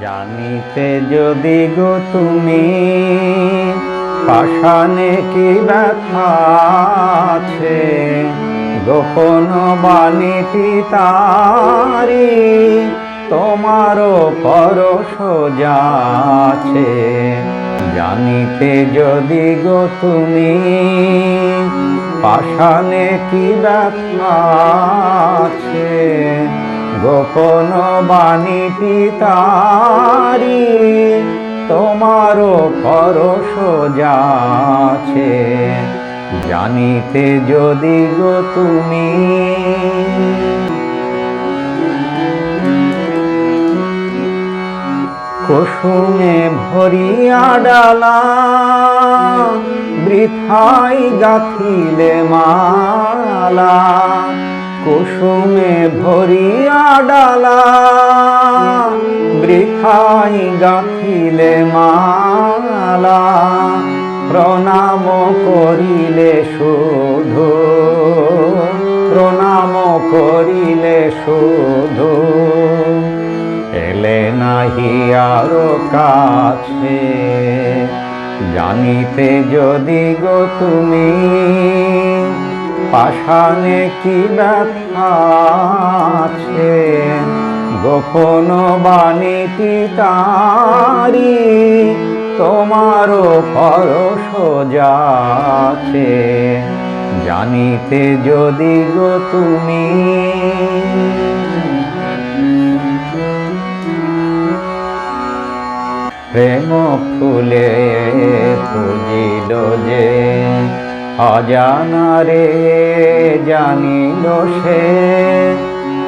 জানিতে যদি গো তুমি, পাষাণে কি ব্যথা আছে? গোপন বাণীটি তারি তোমারও পরশ যাচ্ছে। জানিতে যদি গো তুমি, পাষাণে কি ব্যথা আছে? গোপন বাণীটি তারি তোমারও পরশ যাচ্ছে। জানিতে যদি গো তুমি। কুসুমে ভরিয়া ডালা, বৃথাই গাথিলে মালা। কুসুমে ভরিয়া ডালা, বৃথাই গাথিলে মালা, প্রণাম করিলে শুধু, প্রণাম করিলে শুধু। এলে নাহি আরও কাছে, জানিতে যদি গো তুমি পাষাণে কি ব্যথা আছে? গোপন বাণীটি তারি, তোমারও পরশ যাচ্ছে। জানিতে যদি গো তুমি, প্রেম ফুলে পুজিল যে অজানারে জানিল সে,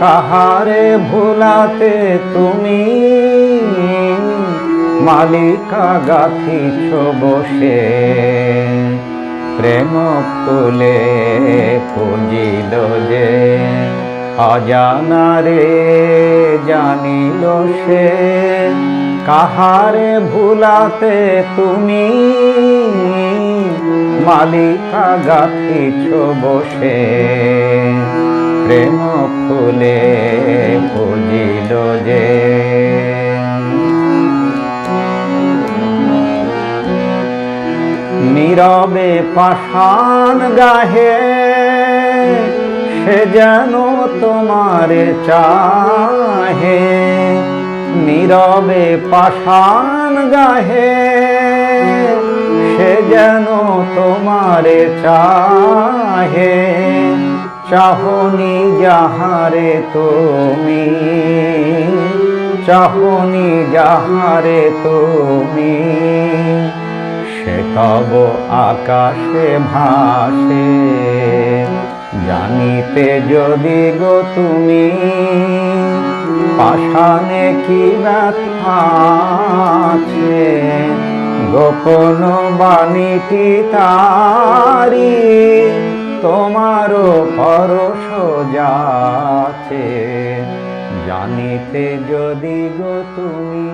কাহারে ভুলাতে তুমি মালিকা গাথিছ বসে। প্রেম ফুলে পুজিল যে, অজানারে জানিল সে, কাহারে ভুলাতে তুমি মালিকা গাথিছ বসে প্রেম ফুলে পুজিল যে। নীরবে পাষাণ গাহে, সে যেন তোমার চাহে। নীরবে পাষাণ গাহে যেন তোমার চাহে চাহনি যাহারে তুমি চাহনি যাহারে তুমি। সে তব আকাশে ভাসে, জানিতে যদি গো তুমি পাষাণে কি ব্যথা আছে? গোপন বাণীটি তারি তোমারও পরশ যাচ্ছে। জানিতে যদি গো তুমি